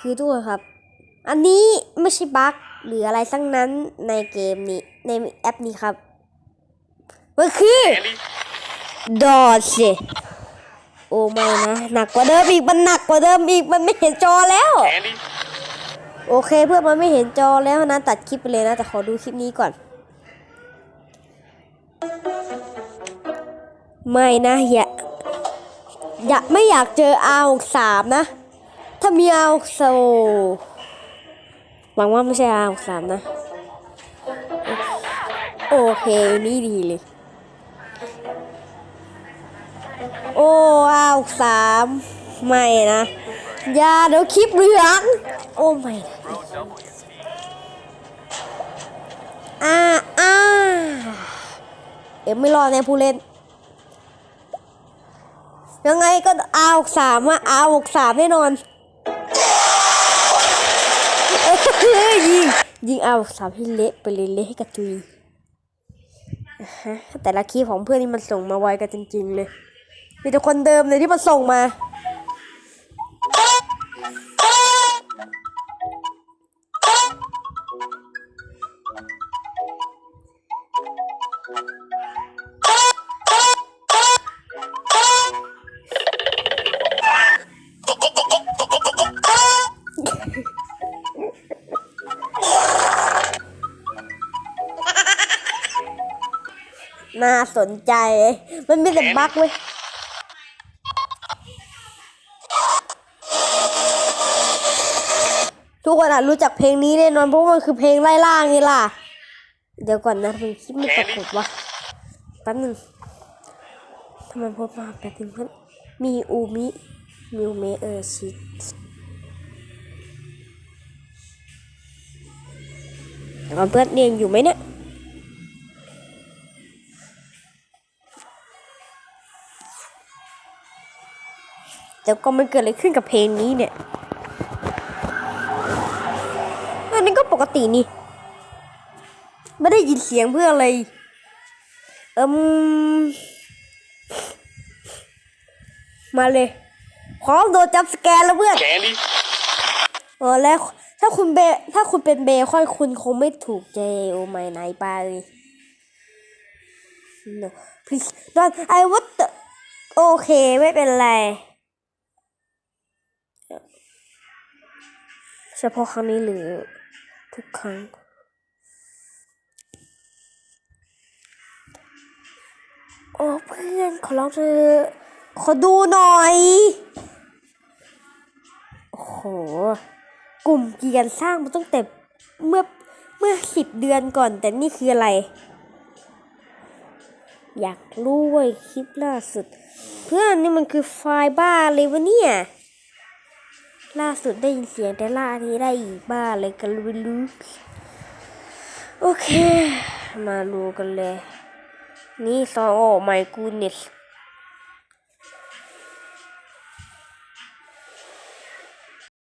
คือทุกคนครับ อันนี้ไม่ใช่บั๊กหรืออะไรทั้งนั้นในเกมนี้ในแอปนี้ครับมันคือแอลลี่ดอทสิโอ้ไม่นะหนักกว่าเดิมอีกมันหนักกว่าเดิมอีกมันไม่เห็นจอแล้ว โอเคเพื่อนมันไม่เห็นจอแล้วนะตัดคลิปไปเลยนะ แต่ขอดูคลิปนี้ก่อน ไม่นะอย่าอย่าไม่อยากเจออาสามนะ ถ้ามีอาโซหวังว่าไม่ใช่อาสามนะ โอเค นี่ดีเลย โอ้อาสามไม่นะ อย่าเดี๋ยวคลิปเหลือง โอ้ไม่นะอาอาเอ็มไม่รอดแน่ผู้เล่น ยังไงก็อาหกสามอะอาหกสามแน่นอน ยยิง ยิงอาสามให้เละไปเลยเละให้กระจุยฮะแต่ละคลิปของเพื่อนนี่มันส่งมาไวกันจริง ๆ เลย มีแต่คนเดิมเลยที่มันส่งมา น่าสนใจ มันมีแต่บั๊กเว้ยทุกคนอาจรู้จักเพลงนี้แน่นอนเพราะว่ามันคือเพลงไล่ล่าไงล่ะ เดี๋ยวก่อนนะทำไมคลิปไม่ปรากฏวะแป๊บหนึงทำไมพบมาแป๊บนึงเพื่อนมีอูมิมิวเมเออชิแต่ว่าเพื่อนเรียนอยู่ไหมเนี่ย แต่ก็มันเกิดอะไรขึ้นกับเพลงนี้เนี่ย อันนี้ก็ปกตินี่ ไม่ได้ยินเสียงเพื่ออะไร เอิมมาเลยพร้อมโดนจับสแกนแล้วเพื่อนแอลลี่เออแล้วถ้าคุณเบถ้าคุณเป็นเบคอนคุณคงไม่ถูกใจโอไม่ไหนไปเลย no please don't I what the โอเค ไม่เป็นไร ฉพาะครั้งนี้หรือทุกครั้ง โอ้เพื่อนขอร้องเธอ ขอดูหน่อย โอ้โห กลุ่มเกียนสร้างมาตั้งแต่เมื่อเมื่อสิบเดือนก่อน แต่นี่คืออะไร อยากรู้ว้ยคลิปล่าสุด เพื่อนนี่มันคือไฟล์บ้าเลยวะเนี่ย ล่าสุดได้ยินเสียงแต่ล่านี้ได้อีกบ้าเลยกันไม่รู้โอเค มาดูกันเลย นี่ซองโอ้ my goodness